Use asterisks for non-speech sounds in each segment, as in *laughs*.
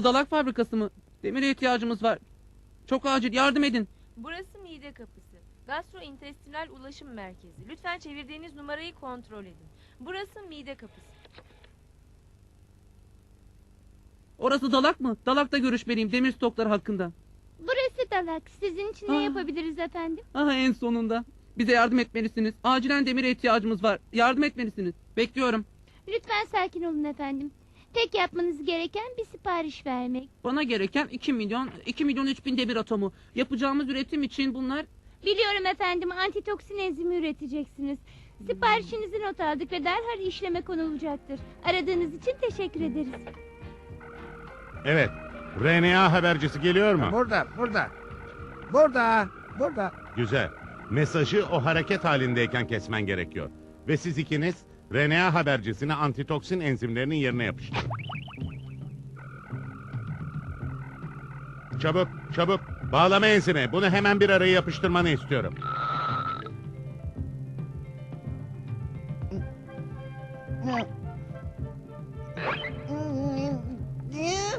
Burası dalak fabrikası mı? Demire ihtiyacımız var. Çok acil yardım edin. Burası mide kapısı. Gastrointestinal ulaşım merkezi. Lütfen çevirdiğiniz numarayı kontrol edin. Burası mide kapısı. Orası dalak mı? Dalakta görüşmeliyim demir stokları hakkında. Burası Dalak. Sizin için ne Aa. yapabiliriz efendim? Aha en sonunda. Bize yardım etmelisiniz. Acilen demire ihtiyacımız var. Yardım etmelisiniz. Bekliyorum. Lütfen sakin olun efendim. Tek yapmanız gereken bir sipariş vermek. Bana gereken 2 milyon 2 milyon 3 bin demir atomu. Yapacağımız üretim için bunlar Biliyorum efendim antitoksin enzimi üreteceksiniz. Siparişinizi not aldık ve derhal işleme konulacaktır. Aradığınız için teşekkür ederiz. Evet. RNA habercisi geliyor mu? Burada, burada. Burada, burada. Güzel. Mesajı o hareket halindeyken kesmen gerekiyor. Ve siz ikiniz RNA habercisine antitoksin enzimlerinin yerine yapıştırın. Çabuk, çabuk. Bağlama enzimi. Bunu hemen bir araya yapıştırmanı istiyorum.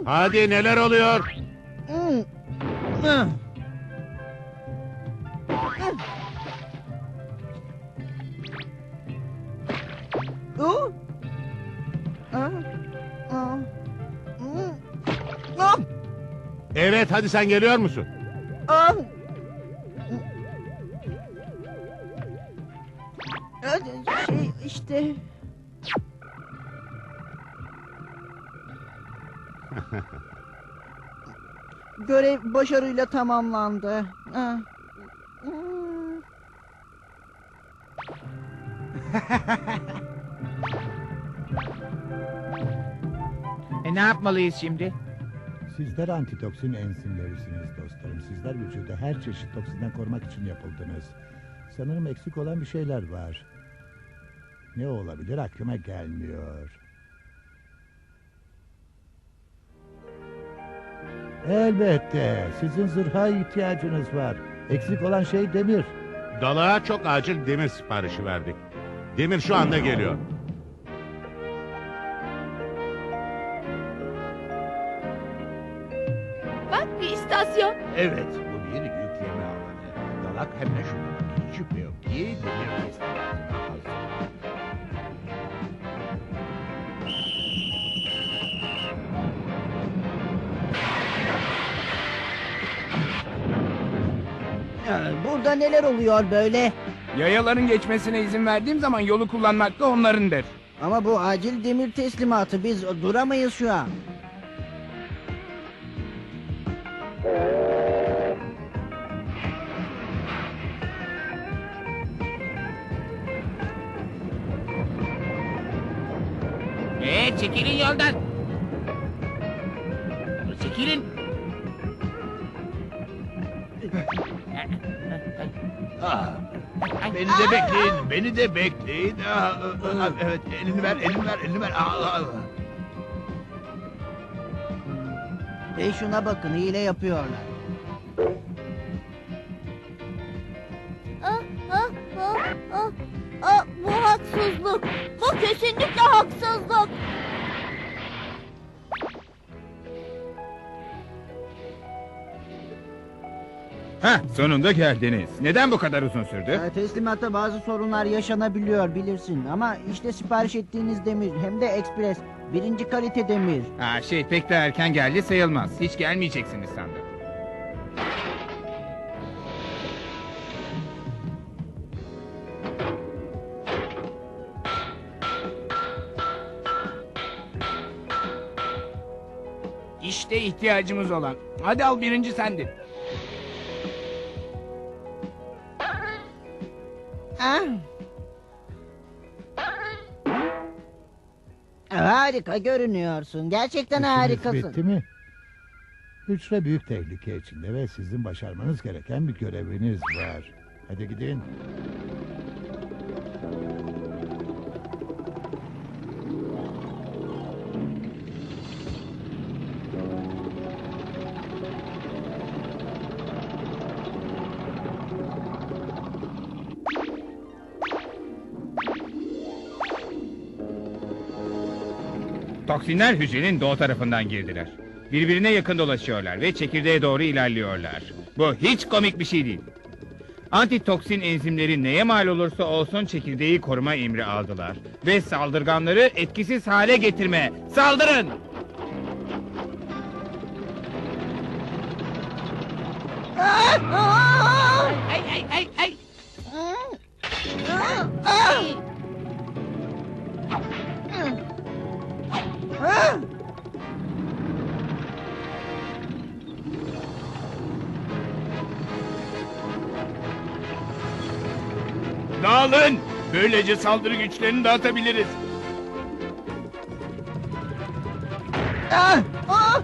Hadi neler oluyor? Evet hadi sen geliyor musun? Ah. Hadi, Şey işte. *laughs* Görev başarıyla tamamlandı. Ah. Hmm. E ne yapmalıyız şimdi? Sizler antitoksin enzimlerisiniz dostlarım. Sizler vücudu her çeşit toksinden korumak için yapıldınız. Sanırım eksik olan bir şeyler var. Ne olabilir aklıma gelmiyor. Elbette. Sizin zırha ihtiyacınız var. Eksik olan şey demir. Dalağa çok acil demir siparişi verdik. Demir şu anda geliyor. Bak bir istasyon. Evet, bu bir yükleme alanı. Dalak hem de şundan hiç şüphe yok ki demir teslimatına hazır. Ee, Burada neler oluyor böyle? Yayaların geçmesine izin verdiğim zaman yolu kullanmak da onlarındır. Ama bu acil demir teslimatı biz duramayız şu an. Ee, çekilin yoldan. Çekilin. Ah, beni de bekleyin, beni de bekleyin. Ah, ah, ah, evet, elini ver, elini ver, elini ver. Ah, ah, ah. E şuna bakın hile yapıyorlar. Ah, ah, ah, ah, ah, bu haksızlık. Bu kesinlikle haksızlık. Heh, sonunda geldiniz. Neden bu kadar uzun sürdü? Ee, teslimatta bazı sorunlar yaşanabiliyor bilirsin. Ama işte sipariş ettiğiniz demir hem de ekspres. Birinci kalite demir. Ha, şey pek de erken geldi sayılmaz. Hiç gelmeyeceksiniz sandım. İşte ihtiyacımız olan. Hadi al birinci sendin. Ah. Harika görünüyorsun. Gerçekten İşiniz harikasın. bitti mi? Hücre büyük tehlike içinde ve sizin başarmanız gereken bir göreviniz var. Hadi gidin. Toksinler hücrenin doğu tarafından girdiler. Birbirine yakın dolaşıyorlar ve çekirdeğe doğru ilerliyorlar. Bu hiç komik bir şey değil. Antitoksin enzimleri neye mal olursa olsun çekirdeği koruma emri aldılar. Ve saldırganları etkisiz hale getirme. Saldırın! Dağılın. Böylece saldırı güçlerini dağıtabiliriz. Ah! Ah!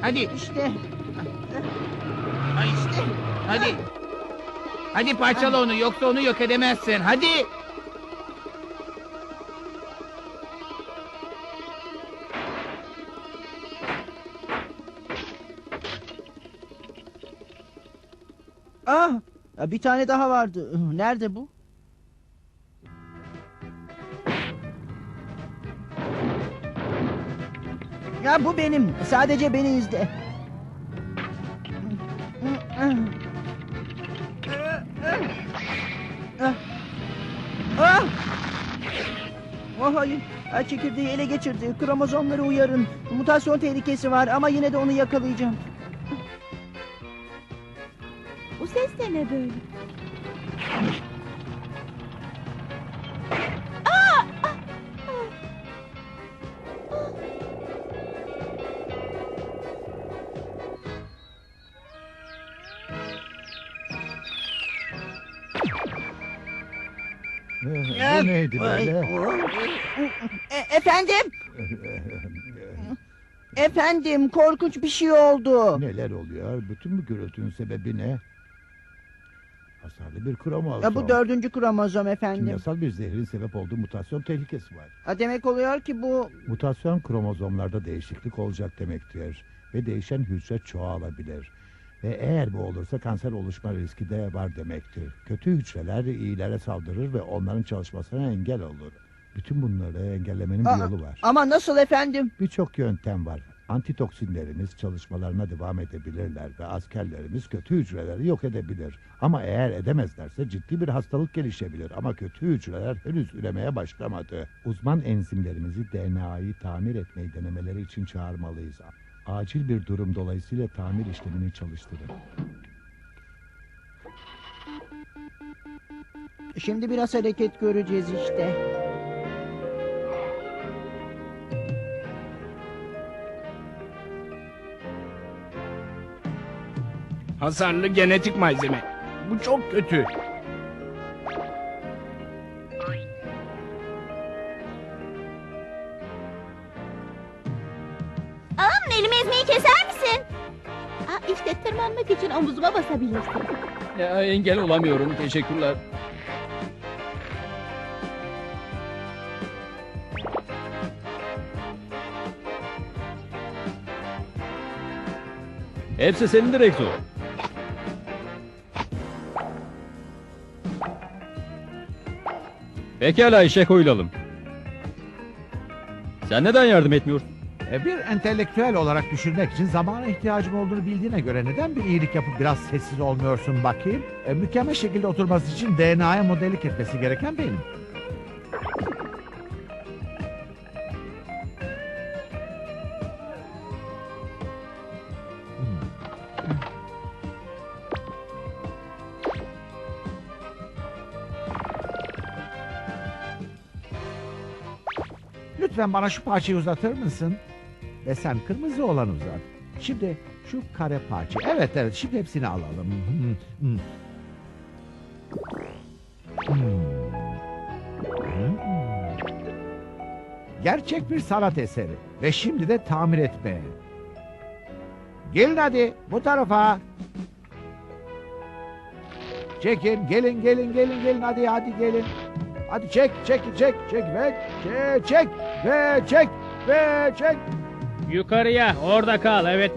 Hadi. İşte. işte. Hadi. Hadi parçala onu yoksa onu yok edemezsin. Hadi. Ah! Bir tane daha vardı. Nerede bu? Ya bu benim. Sadece beni izle. Ah! Ah! Oh hayır. Ha, Çekirdeği ele geçirdi. Kromozomları uyarın. Mutasyon tehlikesi var ama yine de onu yakalayacağım. De ne böyle? Bu neydi böyle? E- efendim? Efendim korkunç bir şey oldu. Neler oluyor? Bütün bu gürültünün sebebi ne? Hasarlı bir kromozom. Ya bu dördüncü kromozom efendim. Kimyasal bir zehrin sebep olduğu mutasyon tehlikesi var. Ha, demek oluyor ki bu... Mutasyon kromozomlarda değişiklik olacak demektir. Ve değişen hücre çoğalabilir. Ve eğer bu olursa kanser oluşma riski de var demektir. Kötü hücreler iyilere saldırır ve onların çalışmasına engel olur. Bütün bunları engellemenin bir Aa, yolu var. Ama nasıl efendim? Birçok yöntem var. Antitoksinlerimiz çalışmalarına devam edebilirler ve askerlerimiz kötü hücreleri yok edebilir. Ama eğer edemezlerse ciddi bir hastalık gelişebilir ama kötü hücreler henüz üremeye başlamadı. Uzman enzimlerimizi DNA'yı tamir etmeyi denemeleri için çağırmalıyız. Acil bir durum dolayısıyla tamir işlemini çalıştırın. Şimdi biraz hareket göreceğiz işte. Hasarlı genetik malzeme. Bu çok kötü. Ağam elimi ezmeyi keser misin? Aa, işte tırmanmak için omuzuma basabilirsin. Ya, engel olamıyorum. Teşekkürler. Hepsi senindir Ekto. Pekala işe koyulalım. Sen neden yardım etmiyorsun? E, Bir entelektüel olarak düşünmek için zamana ihtiyacım olduğunu bildiğine göre neden bir iyilik yapıp biraz sessiz olmuyorsun bakayım? E, mükemmel şekilde oturması için DNA'ya modellik etmesi gereken benim. Lütfen bana şu parçayı uzatır mısın? Ve sen kırmızı olanı uzat. Şimdi şu kare parça. Evet evet şimdi hepsini alalım. Hmm, hmm. Hmm. Gerçek bir sanat eseri. Ve şimdi de tamir etmeye. Gelin hadi bu tarafa. Çekin gelin gelin gelin gelin hadi hadi gelin. Hadi çek çek çek çek ve çek çek ve çek ve çek. Yukarıya orada kal evet bu